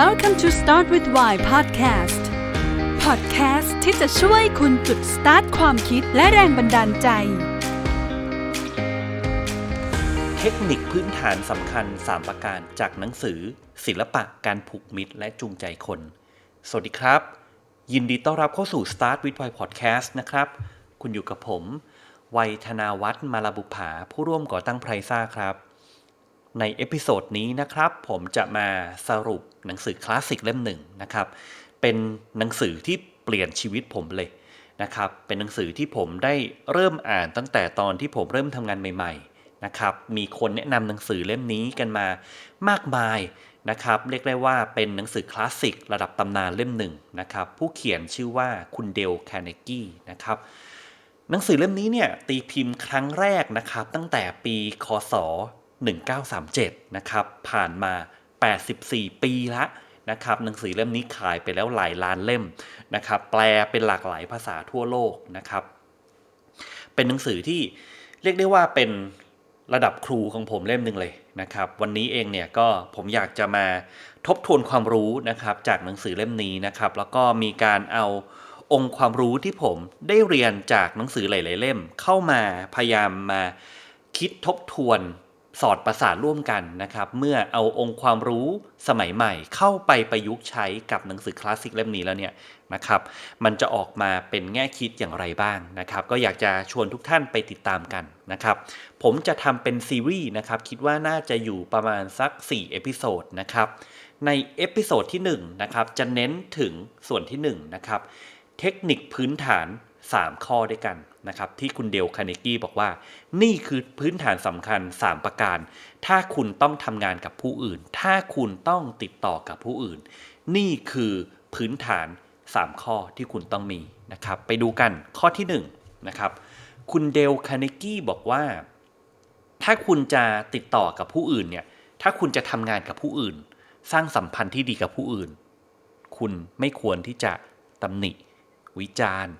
Welcome to Start with Why Podcast Podcast ที่จะช่วยคุณจุดสตาร์ทความคิดและแรงบันดาลใจ เทคนิคพื้นฐานสำคัญ 3 ประการจากหนังสือ ศิลปะการผูกมิตรและจูงใจคน สวัสดีครับ ยินดีต้อนรับเข้าสู่ Start with Why Podcast นะครับ คุณอยู่กับผม วัยธนาวัฒน์มาลาบุภาผู้ร่วมก่อตั้งไพรซ่าครับ ในเอพิโซดนี้นะครับ ผมจะมาสรุปหนังสือคลาสสิกเล่มหนึ่งนะครับ เป็นหนังสือที่เปลี่ยนชีวิตผมเลยนะครับ เป็นหนังสือที่ผมได้เริ่มอ่านตั้งแต่ตอนที่ผมเริ่มทำงานใหม่ ๆนะครับ มีคนแนะนำหนังสือเล่มนี้กันมามากมายนะครับ เรียกได้ว่าเป็นหนังสือคลาสสิกระดับตำนานเล่มหนึ่งนะครับ ผู้เขียนชื่อว่าคุณเดลแคเนกี้นะครับหนังสือเล่มนี้เนี่ยตีพิมพ์ครั้งแรกนะครับ ตั้งแต่ปีคศ 1937 นะครับ ผ่านมา 84 ปีละนะครับ หนังสือเล่มนี้ขายไปแล้วหลายล้านเล่มนะครับ แปลเป็นหลากหลายภาษาทั่วโลกนะครับ เป็นหนังสือที่เรียกได้ว่าเป็นระดับครูของผมเล่มหนึ่งเลยนะครับ วันนี้เองเนี่ยก็ผมอยากจะมาทบทวนความรู้นะครับ จากหนังสือเล่มนี้นะครับ แล้วก็มีการเอาองค์ความรู้ที่ผมได้เรียนจากหนังสือหลาย ๆ เล่ม เข้ามาพยายามมาคิดทบทวน สอดประสานร่วมกันนะครับ เมื่อเอาองค์ความรู้สมัยใหม่ เข้าไปประยุกต์ใช้กับหนังสือคลาสสิกเล่มนี้แล้วเนี่ยนะครับ มันจะออกมาเป็นแง่คิดอย่างไรบ้างนะครับ ก็อยากจะชวนทุกท่านไปติดตามกันนะครับ ผมจะทำเป็นซีรีส์นะครับ คิดว่าน่าจะอยู่ประมาณสัก 4 เอพิโซดนะครับ ในเอพิโซดที่1นะครับ จะเน้นถึงส่วนที่1นะครับ เทคนิคพื้นฐาน 3 ข้อด้วยกันนะครับที่คุณเดลคาเนกี้บอกว่า นี่คือพื้นฐานสำคัญ 3 ประการ ถ้าคุณต้องทำงานกับผู้อื่น ถ้าคุณต้องติดต่อกับผู้อื่น นี่คือพื้นฐาน 3 ข้อที่คุณต้องมีนะครับไปดูกันข้อที่1นะครับคุณเดลคาเนกี้บอกว่า ถ้าคุณจะติดต่อกับผู้อื่นเนี่ยถ้าคุณจะทำงานกับผู้อื่น สร้างสัมพันธ์ที่ดีกับผู้อื่น คุณไม่ควรที่จะตำหนิ วิจารณ์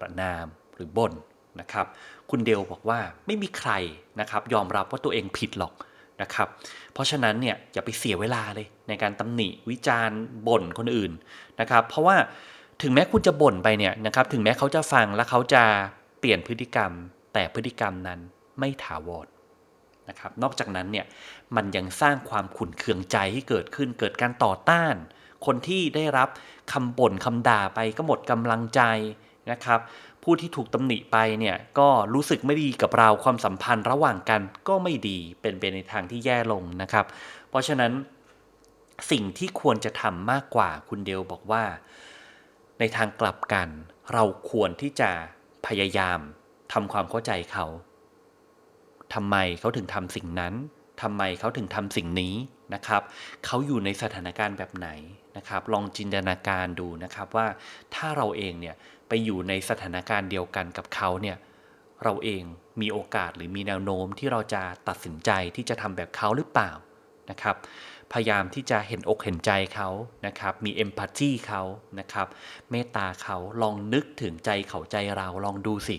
ประนามหรือบ่นนะครับ คุณเดลบอกว่าไม่มีใครนะครับยอมรับว่าตัวเองผิดหรอกนะครับ เพราะฉะนั้นเนี่ยอย่าไปเสียเวลาเลยในการตำหนิวิจารณ์บ่นคนอื่นนะครับ เพราะว่าถึงแม้คุณจะบ่นไปเนี่ยนะครับ ถึงแม้เขาจะฟังและเขาจะเปลี่ยนพฤติกรรม แต่พฤติกรรมนั้นไม่ถาวรนะครับ นอกจากนั้นเนี่ยมันยังสร้างความขุ่นเคืองใจให้เกิดขึ้น เกิดการต่อต้าน คนที่ได้รับคำบ่นคำด่าไปก็หมดกำลังใจ นะครับ ผู้ที่ถูกตำหนิไปเนี่ยก็รู้สึกไม่ดีกับเราความสัมพันธ์ระหว่างกันก็ไม่ดีเป็นไปในทางที่แย่ลงนะครับ เพราะฉะนั้นสิ่งที่ควรจะทำมากกว่าคุณเดลบอกว่า ในทางกลับกัน เราควรที่จะพยายามทำความเข้าใจเขาทำไมเขาถึงทำสิ่งนั้น ทำไมเขาถึงทำสิ่งนี้นะครับ เขาอยู่ในสถานการณ์แบบไหนนะครับ ลองจินตนาการดูนะครับว่าถ้าเราเองเนี่ยไปอยู่ในสถานการณ์เดียวกันกับเขาเนี่ยเราเองมีโอกาสหรือมีแนวโน้มที่เราจะตัดสินใจที่จะทำแบบเขาหรือเปล่านะครับ พยายามที่จะเห็นอกเห็นใจเขานะครับ มีเอมพัตตีเขานะครับ เมตตาเขาลองนึกถึงใจเขาใจเราลองดูสิ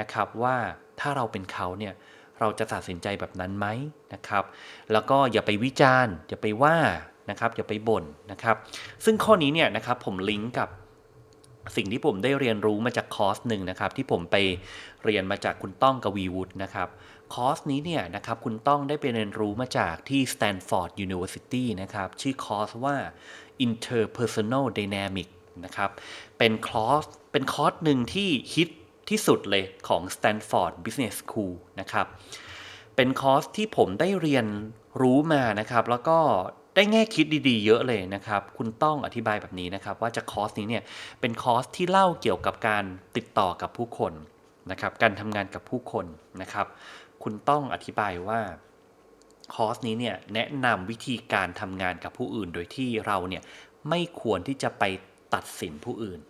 นะครับว่าถ้าเราเป็นเขาเนี่ย เราจะตัดสินใจแบบนั้นไหมนะครับ แล้วก็อย่าไปวิจารณ์ อย่าไปว่านะครับอย่าไปบ่นนะครับ ซึ่งข้อนี้เนี่ยนะครับผมลิงก์กับสิ่งที่ผมได้เรียนรู้มาจากคอร์สหนึ่งนะครับที่ผมไปเรียนมาจากคุณต้องกวีวุฒินะครับคอร์สนี้เนี่ยนะครับคุณต้องได้ไปเรียนรู้มาจากที่ Stanford University นะครับชื่อคอร์สว่า Interpersonal Dynamic นะครับเป็นคอร์สเป็นคอร์สหนึ่งที่ฮิต ที่สุดเลยของ Stanford Business School นะครับ เป็นคอร์สที่ผมได้เรียนรู้มานะครับ แล้วก็ได้แง่คิดดีๆ เยอะเลยนะครับ คุณต้องอธิบายแบบนี้นะครับ ว่าจะคอร์สนี้เนี่ยเป็นคอร์สที่เล่าเกี่ยวกับการติดต่อกับผู้คนนะครับ การทำงานกับผู้คนนะครับ คุณต้องอธิบายว่าคอร์สนี้เนี่ยแนะนำวิธีการทำงานกับผู้อื่น โดยที่เราเนี่ยไม่ควรที่จะไป ตัดสินผู้อื่น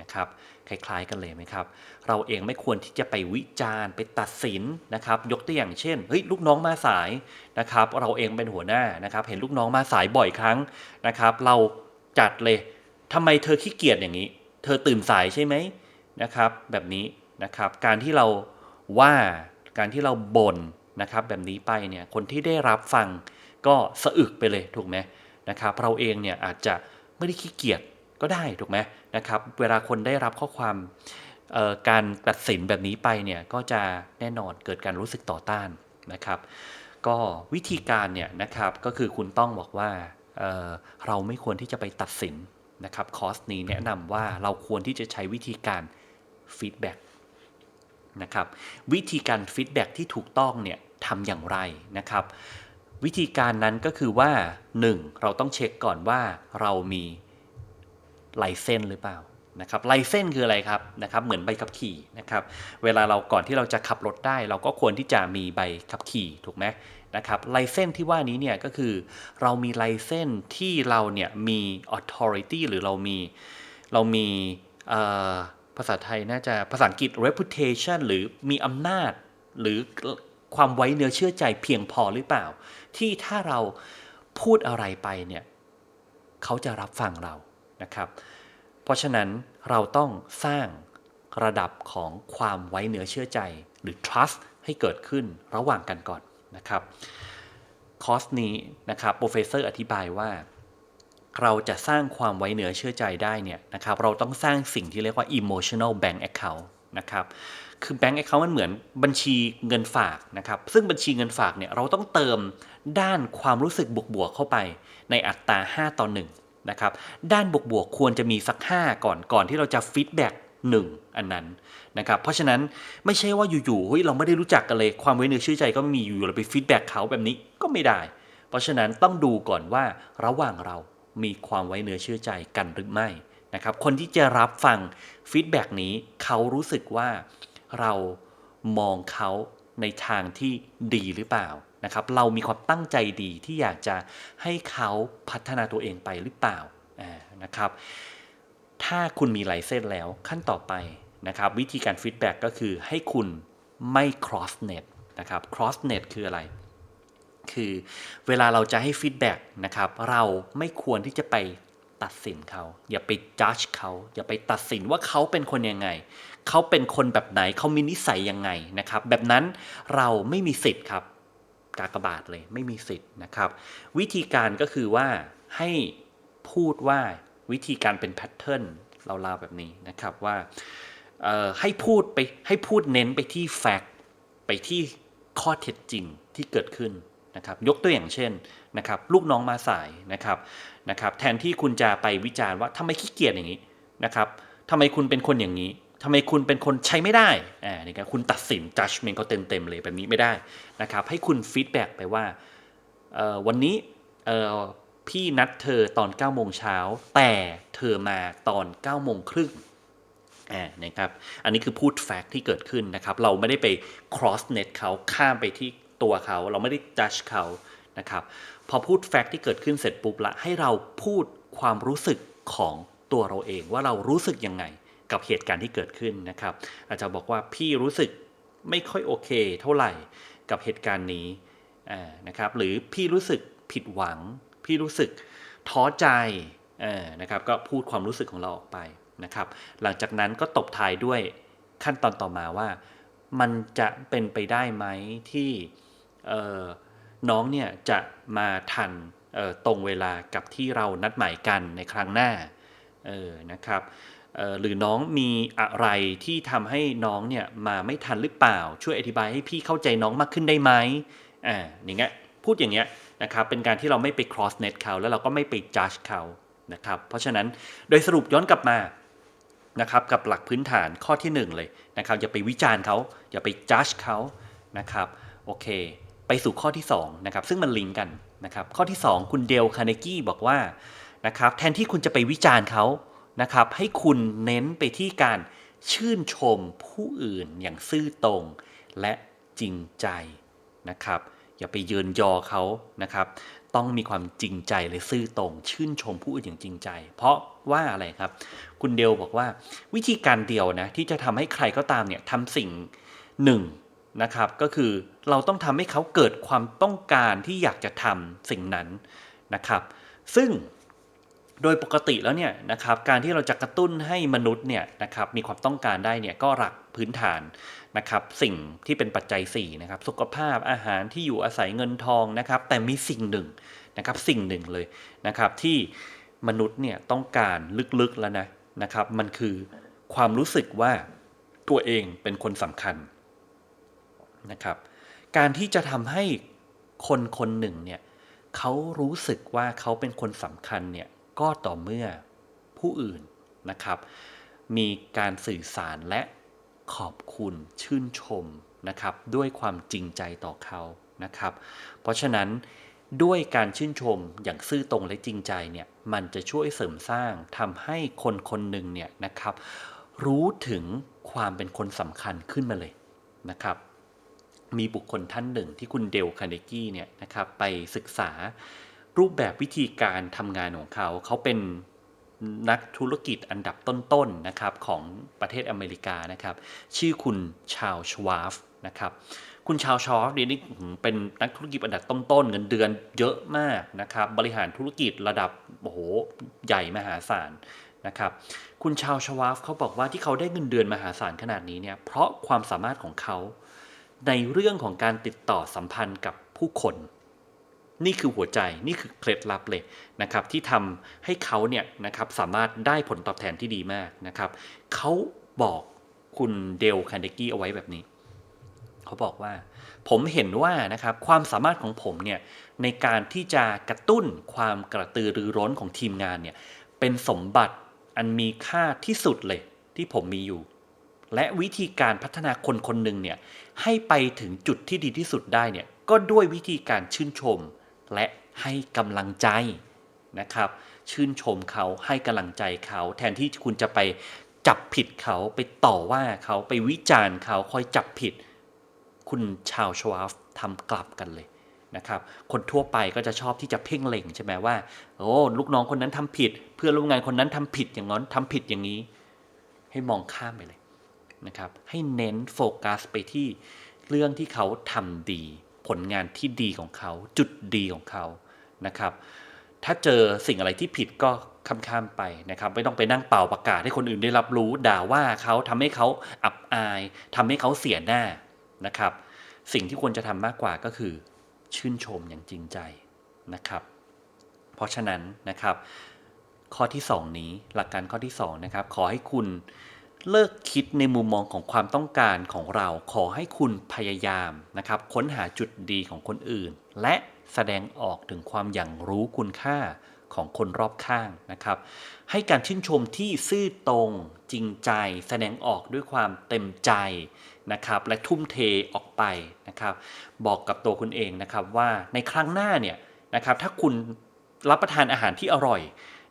นะครับคล้ายๆกันเลยไหมครับ เราเองไม่ควรที่จะไปวิจารณ์ไปตัดสินนะครับ ยกตัวอย่างเช่นเฮ้ยลูกน้องมาสายนะครับ เราเองเป็นหัวหน้านะครับ เห็นลูกน้องมาสายบ่อยครั้งนะครับ เราจัดเลยทำไมเธอขี้เกียจอย่างนี้ เธอตื่นสายใช่ไหมนะครับ แบบนี้นะครับการที่เราว่าการที่เราบ่นนะครับ แบบนี้ไปเนี่ยคนที่ได้รับฟังก็สะอึกไปเลยถูกไหมนะครับ เราเองเนี่ยอาจจะไม่ได้ขี้เกียจ ก็ได้ถูกไหมนะครับ เวลาคนได้รับข้อความการตัดสินแบบนี้ไปเนี่ยก็จะแน่นอนเกิดการรู้สึกต่อต้านนะครับ ก็วิธีการเนี่ยนะครับก็คือคุณต้องบอกว่าเเราไม่ควรที่จะไปตัดสินนะครับคอร์สนี้แนะนำว่าเราควรที่จะใช้วิธีการฟีดแบ็กนะครับวิธีการฟีดแบ็กที่ถูกต้องเนี่ยทำอย่างไรนะครับ วิธีการนั้นก็คือว่า 1. เราต้องเช็คก่อนว่าเรามี ไลเซนหรือเปล่านะครับไลเซนคืออะไรครับนะครับเหมือนใบขับขี่นะครับเวลาเราก่อนที่เราจะขับรถได้ เราก็ควรที่จะมีใบขับขี่ถูกไหมนะครับไลเซนที่ว่านี้เนี่ยก็คือเรามีไลเซนที่เราเนี่ยมี authority หรือเรามีเรามีภาษาไทยน่าจะภาษาอังกฤษ reputation หรือมีอำนาจ หรือความไว้เนื้อเชื่อใจเพียงพอหรือเปล่า ที่ถ้าเราพูดอะไรไปเนี่ยเขาจะรับฟังเรา นะครับ เพราะฉะนั้นเราต้องสร้างระดับของความไว้เนื้อเชื่อใจหรือ trust ให้เกิดขึ้นระหว่างกันก่อนนะครับคอร์สนี้นะครับโปรเฟสเซอร์อธิบายว่า เราจะสร้างความไว้เนื้อเชื่อใจได้เนี่ยนะครับเราต้องสร้างสิ่งที่เรียกว่า emotional bank account นะครับคือ bank account มันเหมือนบัญชีเงินฝากนะครับซึ่งบัญชีเงินฝากเนี่ยเราต้องเติมด้านความรู้สึกบวกๆเข้าไปในอัตรา 5 ต่อ 1 นะครับด้านบวกๆควรจะมีสัก 5 ก่อนก่อนที่เราจะฟีดแบ็กหนึ่งอันนั้นนะครับเพราะฉะนั้นไม่ใช่ว่าอยู่ๆเฮ้ยเราไม่ได้รู้จักกันเลยความไว้เนื้อเชื่อใจก็ไม่มีอยู่ๆเราไปฟีดแบ็กเขาแบบนี้ก็ไม่ได้ เพราะฉะนั้นต้องดูก่อนว่าระหว่างเรามีความไว้เนื้อเชื่อใจกันหรือไม่นะครับคนที่จะรับฟังฟีดแบ็กนี้เขารู้สึกว่าเรามองเขาในทางที่ดีหรือเปล่า นะครับเรามีความตั้งใจดีที่อยากจะให้เขาพัฒนาตัวเองไปหรือเปล่านะครับ ถ้าคุณมีไลเซนแล้วขั้นต่อไปนะครับ วิธีการฟีดแบ็กก็คือให้คุณไม่ cross net นะครับ cross net คืออะไร คือเวลาเราจะให้ฟีดแบ็กนะครับ เราไม่ควรที่จะไปตัดสินเขา อย่าไป judge เขาอย่าไปตัดสินว่าเขาเป็นคนยังไง เขาเป็นคนแบบไหนเขามีนิสัยยังไงนะครับ แบบนั้นเราไม่มีสิทธิ์ครับ กากบาทเลยไม่มีสิทธิ์นะครับ วิธีการก็คือว่าให้พูดว่าวิธีการเป็นแพทเทิร์นเราลาแบบนี้นะครับว่าให้พูดไปให้พูดเน้นไปที่แฟกต์ไปที่ข้อเท็จจริงที่เกิดขึ้นนะครับ ยกตัวอย่างเช่นนะครับ ลูกน้องมาสายนะครับนะครับ แทนที่คุณจะไปวิจารณ์ว่าทำไมขี้เกียจอย่างนี้นะครับทำไมคุณเป็นคนอย่างนี้ ทำไมคุณเป็นคนใช้ไม่ได้อ่านี่ครับคุณตัดสิน judgment เขาเต็มๆเลยแบบนี้ไม่ได้นะครับ ให้คุณฟีดแบ็กไปว่าเออวันนี้เออพี่นัดเธอตอน9โมงเช้าแต่เธอมาตอน9โมงครึ่งอ่านะครับอันนี้คือพูดแฟกต์ที่เกิดขึ้นนะครับ เราไม่ได้ไป cross net เขาข้ามไปที่ตัวเขา เราไม่ได้ judge เขานะครับ พอพูดแฟกต์ที่เกิดขึ้นเสร็จปุ๊บละให้เราพูดความรู้สึกของตัวเราเองว่าเรารู้สึกยังไง กับเหตุการณ์ที่เกิดขึ้นนะครับ อาจจะบอกว่าพี่รู้สึกไม่ค่อยโอเค เท่าไหร่กับเหตุการณ์นี้นะครับ หรือพี่รู้สึกผิดหวัง พี่รู้สึกท้อใจนะครับก็พูดความรู้สึกของเราออกไปนะครับ หลังจากนั้นก็ตบท้ายด้วยขั้นตอนต่อมาว่า มันจะเป็นไปได้ไหมที่น้องเนี่ยจะมาทันตรงเวลากับที่เรานัดหมายกันในครั้งหน้านะครับ หรือน้องมีอะไรที่ทำให้น้องเนี่ยมาไม่ทันหรือเปล่า ช่วยอธิบายให้พี่เข้าใจน้องมากขึ้นได้ไหมอ่าอย่างเงี้ยพูดอย่างเงี้ยนะครับเป็นการที่เราไม่ไป cross net เขาแล้วเราก็ไม่ไป judge เขานะครับเพราะฉะนั้นโดยสรุปย้อนกลับมานะครับกับหลักพื้นฐานข้อที่ 1 เลยนะครับอย่าไปวิจารณ์เขาอย่าไป judge เขานะครับโอเค ไปสู่ข้อที่2นะครับซึ่งมันลิงก์กันนะครับข้อที่ 2 คุณเดลคาร์เนกี้บอกว่านะครับแทนที่คุณจะไปวิจารณ์เขา นะครับ ให้คุณเน้นไปที่การชื่นชมผู้อื่นอย่างซื่อตรงและจริงใจนะครับ อย่าไปเยินยอเขานะครับ ต้องมีความจริงใจเลยซื่อตรง ชื่นชมผู้อื่นอย่างจริงใจ เพราะว่าอะไรครับ คุณเดลบอกว่าวิธีการเดียวนะที่จะทำให้ใครก็ตามเนี่ยทำสิ่งหนึ่งนะครับ ก็คือเราต้องทำให้เขาเกิดความต้องการที่อยากจะทำสิ่งนั้นนะครับ ซึ่ง โดยปกติแล้วเนี่ยนะครับการที่เราจะกระตุ้นให้มนุษย์เนี่ยนะครับมีความต้องการได้เนี่ยก็หลักพื้นฐานนะครับสิ่งที่เป็นปัจจัย4นะครับสุขภาพอาหารที่อยู่อาศัยเงินทองนะครับแต่มีสิ่งหนึ่งนะครับสิ่งหนึ่งเลยนะครับที่มนุษย์เนี่ยต้องการลึกๆแล้วนะนะครับมันคือความรู้สึกว่าตัวเองเป็นคนสำคัญนะครับการที่จะทำให้คนคนหนึ่งเนี่ยเขารู้สึกว่าเขาเป็นคนสำคัญเนี่ย ก็ต่อเมื่อผู้อื่นนะครับ มีการสื่อสารและขอบคุณชื่นชมนะครับ ด้วยความจริงใจต่อเขานะครับ เพราะฉะนั้นด้วยการชื่นชมอย่างซื่อตรงและจริงใจเนี่ยมันจะช่วยเสริมสร้างทำให้คนคนหนึ่งเนี่ยนะครับ รู้ถึงความเป็นคนสำคัญขึ้นมาเลยนะครับ มีบุคคลท่านหนึ่งที่คุณเดลคาเนกี้เนี่ยนะครับไปศึกษา รูปแบบวิธีการทำงานของเขา เขาเป็นนักธุรกิจอันดับต้นๆนะครับของประเทศอเมริกานะครับ ชื่อคุณชาลชวาฟนะครับคุณชาลชวาฟเนี่ยนี่เป็นนักธุรกิจอันดับต้นๆเงินเดือนเยอะมากนะครับ บริหารธุรกิจระดับโอ้โหใหญ่มหาศาลนะครับคุณชาลชวาฟเขาบอกว่าที่เขาได้เงินเดือนมหาศาลขนาดนี้เนี่ยเพราะความสามารถของเขาในเรื่องของการติดต่อสัมพันธ์กับผู้คน นี่คือหัวใจนี่คือเคล็ดลับเลยนะครับที่ทำให้เขาเนี่ยนะครับสามารถได้ผลตอบแทนที่ดีมากนะครับเขาบอกคุณเดลคาร์เนกี้เอาไว้แบบนี้ เขาบอกว่า ผมเห็นว่านะครับความสามารถของผมเนี่ยในการที่จะกระตุ้นความกระตือรือร้นของทีมงานเนี่ยเป็นสมบัติอันมีค่าที่สุดเลยที่ผมมีอยู่ และวิธีการพัฒนาคนคนหนึ่งเนี่ยให้ไปถึงจุดที่ดีที่สุดได้เนี่ยก็ด้วยวิธีการชื่นชม และให้กำลังใจนะครับ ชื่นชมเขาให้กำลังใจเขา แทนที่คุณจะไปจับผิดเขาไปต่อว่าเขาไปวิจารณ์เขาคอยจับผิด คุณชาวชวาฟทำกลับกันเลยนะครับคนทั่วไปก็จะชอบที่จะเพ่งเล็งใช่ไหมว่าโอ้ลูกน้องคนนั้นทำผิด เพื่อนร่วมงานคนนั้นทำผิดอย่างนั้นทำผิดอย่างนี้ ให้มองข้ามไปเลยนะครับ ให้เน้นโฟกัสไปที่เรื่องที่เขาทำดี ผลงานที่ดีของเขา จุดดีของเขานะครับ ถ้าเจอสิ่งอะไรที่ผิดก็ข้ามๆไปนะครับ ไม่ต้องไปนั่งเป่าประกาศให้คนอื่นได้รับรู้ ด่าว่าเขาทำให้เขาอับอายทำให้เขาเสียหน้านะครับ สิ่งที่ควรจะทำมากกว่าก็คือ ชื่นชมอย่างจริงใจนะครับ เพราะฉะนั้นนะครับ ข้อที่ 2 นี้หลักการข้อที่2นะครับขอให้คุณ เลิกคิดในมุมมองของความต้องการของเราขอให้คุณพยายามนะครับ ค้นหาจุดดีของคนอื่น และแสดงออกถึงความอย่างรู้คุณค่าของคนรอบข้างนะครับ ให้การชื่นชมที่ซื่อตรงจริงใจ แสดงออกด้วยความเต็มใจนะครับ และทุ่มเทออกไปนะครับ บอกกับตัวคุณเองนะครับว่าในครั้งหน้าเนี่ยนะครับ ถ้าคุณรับประทานอาหารที่อร่อย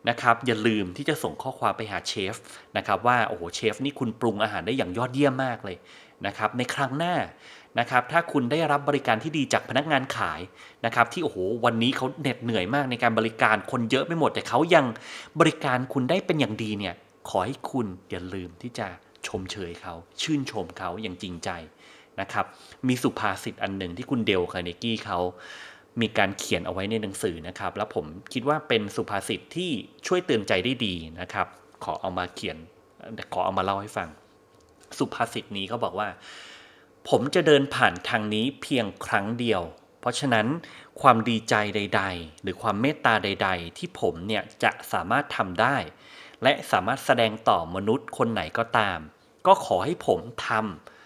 นะครับอย่าลืมที่จะส่งข้อความไปหาเชฟนะครับว่าโอ้โหเชฟนี่คุณปรุงอาหารได้อย่างยอดเยี่ยมมากเลยนะครับในครั้งหน้านะครับถ้าคุณได้รับบริการที่ดีจากพนักงานขายนะครับที่โอ้โหวันนี้เขาเหน็ดเหนื่อยมากในการบริการคนเยอะไปหมด แต่เขายังบริการคุณได้เป็นอย่างดีเนี่ยขอให้คุณอย่าลืมที่จะชมเชยเขา ชื่นชมเขาอย่างจริงใจนะครับมีสุภาษิตอันหนึ่งที่คุณเดลคาร์เนกี้เขา มีการเขียนเอาไว้ในหนังสือนะครับ แล้วผมคิดว่าเป็นสุภาษิตที่ช่วยเตือนใจได้ดีนะครับ ขอเอามาเขียนขอเอามาเล่าให้ฟัง สุภาษิตนี้เขาบอกว่า ผมจะเดินผ่านทางนี้เพียงครั้งเดียว เพราะฉะนั้นความดีใจใด ๆ หรือความเมตตาใด ๆ ที่ผมเนี่ยจะสามารถทำได้ และสามารถแสดงต่อมนุษย์คนไหนก็ตาม ก็ขอให้ผมทำ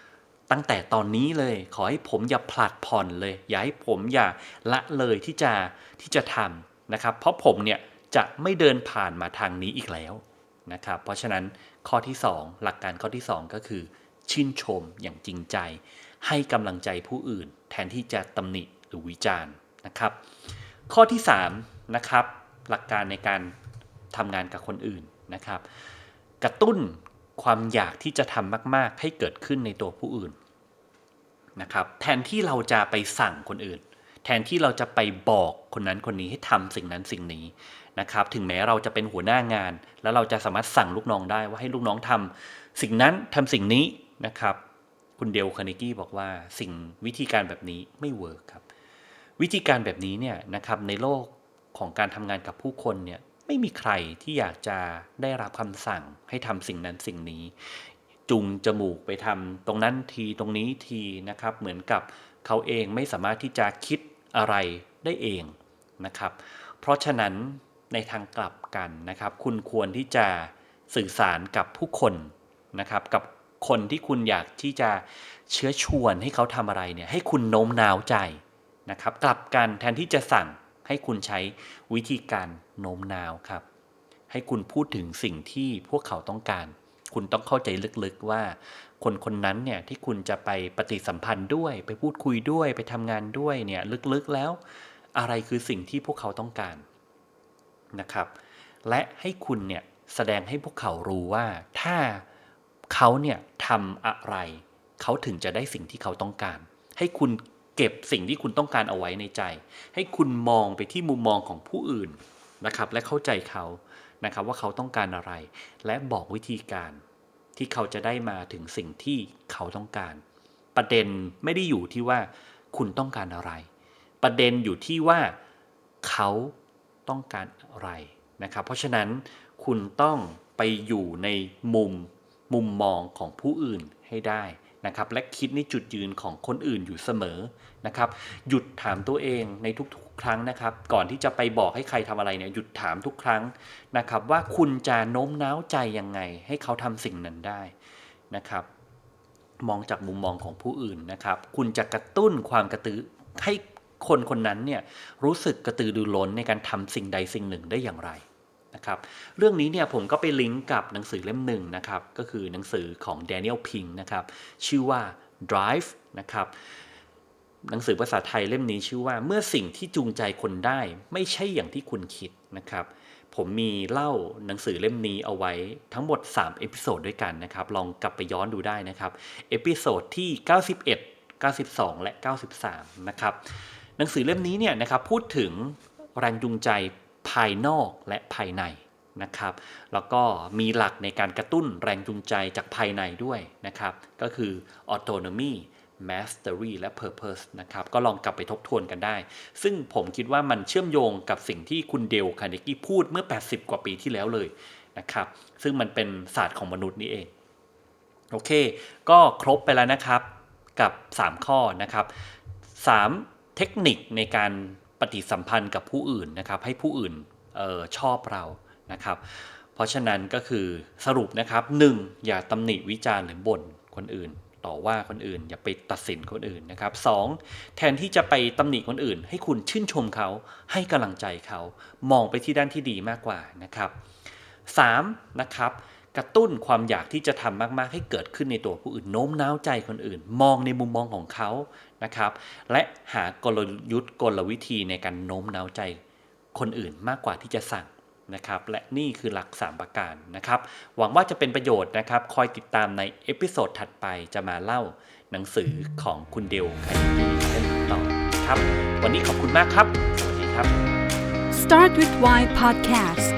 ตั้งแต่ตอนนี้เลย ขอให้ผมอย่าผลัดผ่อนเลย อย่าให้ผมอย่าละเลยที่จะที่จะทำนะครับ เพราะผมเนี่ยจะไม่เดินผ่านมาทางนี้อีกแล้วนะครับ เพราะฉะนั้นข้อที่ 2 หลักการข้อที่ 2 ก็คือ ชื่นชมอย่างจริงใจ ให้กำลังใจผู้อื่น แทนที่จะตำหนิหรือวิจารณ์นะครับ ข้อที่3นะครับหลักการในการทำงานกับคนอื่นนะครับ กระตุ้นความอยากที่จะทำมาก ๆ ให้เกิดขึ้นในตัวผู้อื่น นะครับแทนที่เราจะไปสั่งคนอื่น แทนที่เราจะไปบอกคนนั้นคนนี้ให้ทำสิ่งนั้นสิ่งนี้นะครับถึงแม้เราจะเป็นหัวหน้างาน แล้วเราจะสามารถสั่งลูกน้องได้ว่าให้ลูกน้องทำสิ่งนั้นทำสิ่งนี้นะครับคุณเดลคาร์เนกี้บอกว่าสิ่งวิธีการแบบนี้ไม่เวิร์กครับวิธีการแบบนี้เนี่ยนะครับในโลกของการทำงานกับผู้คนเนี่ยไม่มีใครที่อยากจะได้รับคำสั่งให้ทำสิ่งนั้นสิ่งนี้ จุงจมูกไปทำตรงนั้นทีตรงนี้ทีนะครับ เหมือนกับเขาเองไม่สามารถที่จะคิดอะไรได้เองนะครับ เพราะฉะนั้นในทางกลับกันนะครับ คุณควรที่จะสื่อสารกับผู้คนนะครับ กับคนที่คุณอยากที่จะเชื้อชวนให้เขาทำอะไรเนี่ยให้คุณโน้มน้าวใจนะครับ กลับกันแทนที่จะสั่งให้คุณใช้วิธีการโน้มน้าวครับ ให้คุณพูดถึงสิ่งที่พวกเขาต้องการ คุณต้องเข้าใจลึกๆว่า คนคนนั้นเนี่ยที่คุณจะไปปฏิสัมพันธ์ด้วย ไปพูดคุยด้วยไปทำงานด้วยเนี่ยลึกๆแล้ว อะไรคือสิ่งที่พวกเขาต้องการนะครับ และให้คุณเนี่ยแสดงให้พวกเขารู้ว่าถ้าเขาเนี่ยทำอะไร เขาถึงจะได้สิ่งที่เขาต้องการ ให้คุณเก็บสิ่งที่คุณต้องการเอาไว้ในใจ ให้คุณมองไปที่มุมมองของผู้อื่นนะครับ และเข้าใจเขา นะครับว่าเขาต้องการอะไร และบอกวิธีการที่เขาจะได้มาถึงสิ่งที่เขาต้องการ ประเด็นไม่ได้อยู่ที่ว่าคุณต้องการอะไร ประเด็นอยู่ที่ว่าเขาต้องการอะไรนะครับ เพราะฉะนั้นคุณต้องไปอยู่ในมุมมุมมองของผู้อื่นให้ได้นะครับ และคิดในจุดยืนของคนอื่นอยู่เสมอนะครับ หยุดถามตัวเองในทุก ครั้งนะครับ ก่อนที่จะไปบอกให้ใครทำอะไรเนี่ยหยุดถามทุกครั้งนะครับ ว่าคุณจะโน้มน้าวใจยังไง ให้เขาทำสิ่งนั้นได้นะครับ มองจากมุมมองของผู้อื่นนะครับ คุณจะกระตุ้นความกระตือให้คนคนนั้นเนี่ยรู้สึกกระตือรือร้นในการทำสิ่งใดสิ่งหนึ่งได้อย่างไรนะครับเรื่องนี้เนี่ยผมก็ไปลิงก์กับหนังสือเล่มหนึ่งนะครับ ก็คือหนังสือของ Daniel Pink นะครับ ชื่อว่า Drive นะครับ หนังสือภาษาไทยเล่มนี้ชื่อว่าเมื่อสิ่งที่จูงใจคนได้ ไม่ใช่อย่างที่คุณคิดนะครับ ผมมีเล่าหนังสือเล่มนี้เอาไว้ทั้งหมด 3 เอพิโซดด้วยกันนะครับ ลองกลับไปย้อนดูได้นะครับ เอพิโซดที่ 91 92 และ 93 นะครับ หนังสือเล่มนี้เนี่ยนะครับพูดถึงแรงจูงใจภายนอกและภายในนะครับ แล้วก็มีหลักในการกระตุ้นแรงจูงใจจากภายในด้วยนะครับ ก็คือ autonomy mastery และ purpose นะครับก็ลองกลับไปทบทวนกันได้ ซึ่งผมคิดว่ามันเชื่อมโยงกับสิ่งที่คุณเดลคาร์เนกี้พูดเมื่อ 80 กว่าปีที่แล้วเลยนะครับซึ่งมันเป็นศาสตร์ของมนุษย์นี่เอง โอเค ก็ครบไปแล้วนะครับกับ 3 ข้อนะครับ 3 เทคนิคในการปฏิสัมพันธ์กับผู้อื่นนะครับให้ผู้อื่นออชอบเรานะครับ เพราะฉะนั้นก็คือสรุปนะครับ 1. อย่าตำหนิวิจารณ์หรือบ่นคนอื่น ต่อว่าคนอื่น อย่าไปตัดสินคนอื่นนะครับ 2. แทนที่จะไปตำหนิคนอื่น ให้คุณชื่นชมเขาให้กำลังใจเขา มองไปที่ด้านที่ดีมากกว่านะครับ 3. นะครับกระตุ้นความอยากที่จะทำมาก ๆ ให้เกิดขึ้นในตัวผู้อื่นโน้มน้าวใจคนอื่น มองในมุมมองของเขานะครับ และหากลยุทธ์กลวิธีในการโน้มน้าวใจคนอื่นมากกว่าที่จะสั่ง นะครับและนี่คือหลัก 3 ประการนะครับ หวังว่าจะเป็นประโยชน์นะครับ คอยติดตามในเอพิโซดถัดไปจะมาเล่าหนังสือของคุณเดลคดีเล่มต่อครับ วันนี้ขอบคุณมากครับ สวัสดีครับ Start with Why Podcast